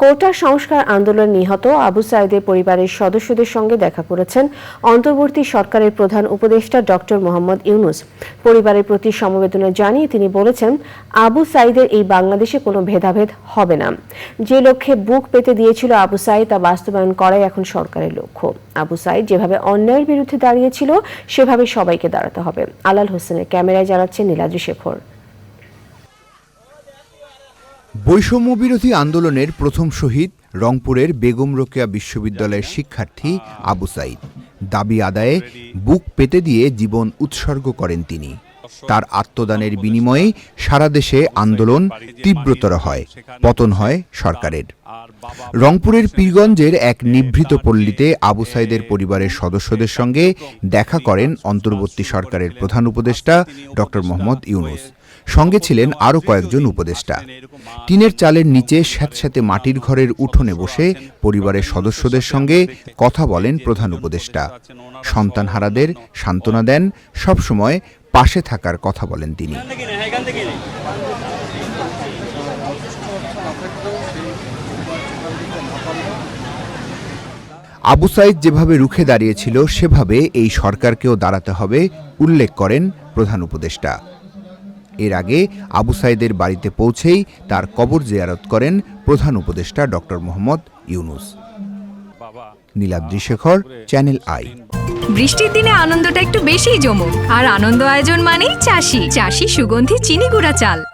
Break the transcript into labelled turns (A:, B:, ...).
A: কোটা সংস্কার আন্দোলন নিহত আবু সাইদের পরিবারের সদস্যদের সঙ্গে দেখা করেছেন অন্তর্বর্তী সরকারের প্রধান উপদেষ্টা ডক্টর মোহাম্মদ ইউনুস। পরিবারের প্রতি সমবেদনা জানিয়ে তিনি বলেছেন, আবু সাইদের এই বাংলাদেশে কোনো ভেদাভেদ হবে না। যে লক্ষ্যে বুক পেতে দিয়েছিল আবু সাইদ তা বাস্তবায়ন করাই এখন সরকারের লক্ষ্য। আবু সাইদ যেভাবে অন্যায়ের বিরুদ্ধে দাঁড়িয়েছিল, সেভাবে সবাইকে দাঁড়াতে হবে। আলাল হোসেনের ক্যামেরায় জানাচ্ছেন নীলাদ্রি শেখর।
B: বৈষম্য বিরোধী আন্দোলনের প্রথম শহীদ রংপুরের বেগম রোকেয়া বিশ্ববিদ্যালয়ের শিক্ষার্থী আবু সাইদ। দাবি আদায়ে বুক পেতে দিয়ে জীবন উৎসর্গ করেন তিনি। তার আত্মদানের বিনিময়ে সারা দেশে আন্দোলন তীব্রতর হয় পতন হয় সরকারের। রংপুরের পীরগঞ্জের এক নিভৃত পল্লীতে আবু সাইদের পরিবারের সদস্যদের সঙ্গে দেখা করেন অন্তর্বর্তী সরকারের প্রধান উপদেষ্টা ডক্টর মোহাম্মদ ইউনুস। সঙ্গে ছিলেন আরও কয়েকজন উপদেষ্টা। টিনের চালের নিচে স্যাঁতস্যাঁতে মাটির ঘরের উঠোনে বসে পরিবারের সদস্যদের সঙ্গে কথা বলেন প্রধান উপদেষ্টা। সন্তানহারাদের সান্ত্বনা দেন সবসময় পাশে থাকার কথা বলেন তিনি। আবু সাইদ যেভাবে রুখে দাঁড়িয়েছিল সেভাবে এই সরকারকেও দাঁড়াতে হবে উল্লেখ করেন প্রধান উপদেষ্টা। এর আগে আবু সাইদের বাড়িতে পৌঁছেই তার কবর জিয়ারত করেন প্রধান উপদেষ্টা doctor Mohammad Yunus. Niladri Shekhar channel I.
C: বৃষ্টির দিনে আনন্দটা একটু বেশি জমুক। আর আনন্দ আয়োজন মানেই চাষি। চাষি সুগন্ধি চিনি গুঁড়া চাল।